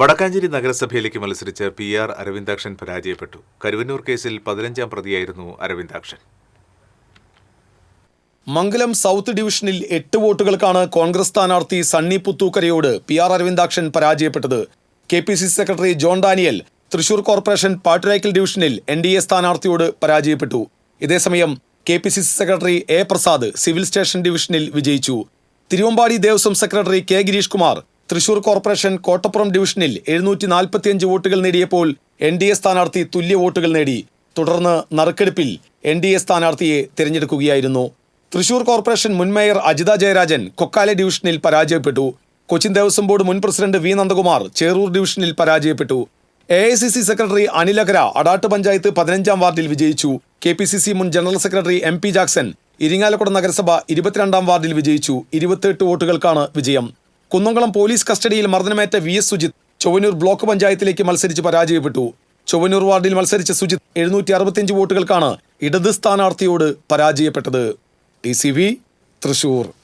വടക്കാഞ്ചേരി നഗരസഭയിലേക്ക് മത്സരിച്ച് P R Aravindakshan പരാജയപ്പെട്ടു. കരുവന്നൂർ കേസിൽ പതിനഞ്ചാം പ്രതിയായിരുന്നു അരവിന്ദാക്ഷൻ. മംഗലം സൗത്ത് ഡിവിഷനിൽ എട്ട് വോട്ടുകൾക്കാണ് കോൺഗ്രസ് സ്ഥാനാർത്ഥി സണ്ണി പുത്തൂക്കരയോട് പി ആർ അരവിന്ദാക്ഷൻ പരാജയപ്പെട്ടത്. K P C secretary John Daniel Thrissur corporation Patturaikkal ഡിവിഷനിൽ എൻ ഡി എ സ്ഥാനാർത്ഥിയോട് പരാജയപ്പെട്ടു. ഇതേസമയം K P C C secretary A Prasad civil station ഡിവിഷനിൽ വിജയിച്ചു. Thiruvambadi Devaswom secretary K Girish Kumar Thrissur corporation Kottappuram ഡിവിഷനിൽ എഴുന്നൂറ്റി നാൽപ്പത്തിയഞ്ച് വോട്ടുകൾ നേടിയപ്പോൾ എൻ ഡി എ സ്ഥാനാർത്ഥി തുല്യ വോട്ടുകൾ നേടി. തുടർന്ന് നറുക്കെടുപ്പിൽ എൻ ഡി എ സ്ഥാനാർത്ഥിയെ തിരഞ്ഞെടുക്കുകയായിരുന്നു. തൃശൂർ കോർപ്പറേഷൻ മുൻ മേയർ അജിത ജയരാജൻ കൊക്കാലെ ഡിവിഷനിൽ പരാജയപ്പെട്ടു. കൊച്ചിൻ ദേവസ്വം ബോർഡ് മുൻ പ്രസിഡന്റ് വി നന്ദകുമാർ ചേറൂർ ഡിവിഷനിൽ പരാജയപ്പെട്ടു. A I C C secretary Anil Akkara Adat panchayat പതിനഞ്ചാം വാർഡിൽ വിജയിച്ചു. കെ പി സി സി മുൻ general secretary M P Jackson Irinjalakuda നഗരസഭ ഇരുപത്തിരണ്ടാം വാർഡിൽ വിജയിച്ചു. ഇരുപത്തിയെട്ട് വോട്ടുകൾക്കാണ് വിജയം. കുന്നംകുളം പോലീസ് കസ്റ്റഡിയിൽ മർദ്ദനമേറ്റ V S Sujith Chowwannur block പഞ്ചായത്തിലേക്ക് മത്സരിച്ച് പരാജയപ്പെട്ടു. ചൊവ്വനൂർ വാർഡിൽ മത്സരിച്ച സുജിത് എഴുന്നൂറ്റി അറുപത്തിയഞ്ച് വോട്ടുകൾക്കാണ് ഇടത് സ്ഥാനാർത്ഥിയോട് പരാജയപ്പെട്ടത്. T C V Thrissur.